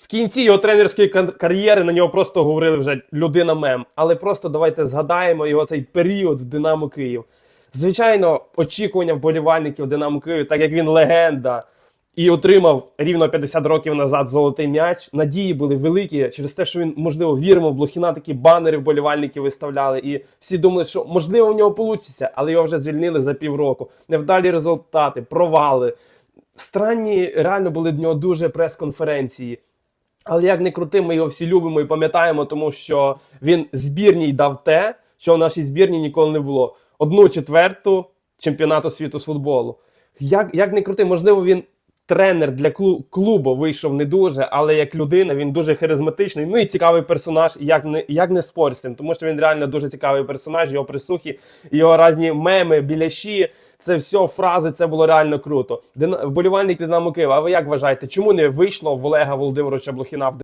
В кінці його тренерської кар- кар'єри на нього просто говорили вже людина мем. Але просто давайте згадаємо його цей період в Динамо Київ. Звичайно, очікування вболівальників Динамо Київ, так як він легенда і отримав рівно 50 років назад золотий м'яч. Надії були великі через те, що він, можливо, віримо в Блохіна, такі банери вболівальники виставляли. І всі думали, що можливо в нього вийде, але його вже звільнили за півроку. Невдалі результати, провали. Странні реально були до нього дуже прес-конференції. Але як не крути, ми його всі любимо і пам'ятаємо, тому що він збірній дав те, що в нашій збірні ніколи не було. Одну четверту чемпіонату світу з футболу. Як, як не крути, можливо, він тренер для клу- клубу вийшов не дуже, але як людина він дуже харизматичний. Ну і цікавий персонаж. Як не як не спорь тому що він реально дуже цікавий персонаж, його присухи, його разні меми, біляші. Це все фрази, це було реально круто. Дина... Вболівальник Динамо Києва. А ви як вважаєте, чому не вийшло в Олега Володимировича Блохіна в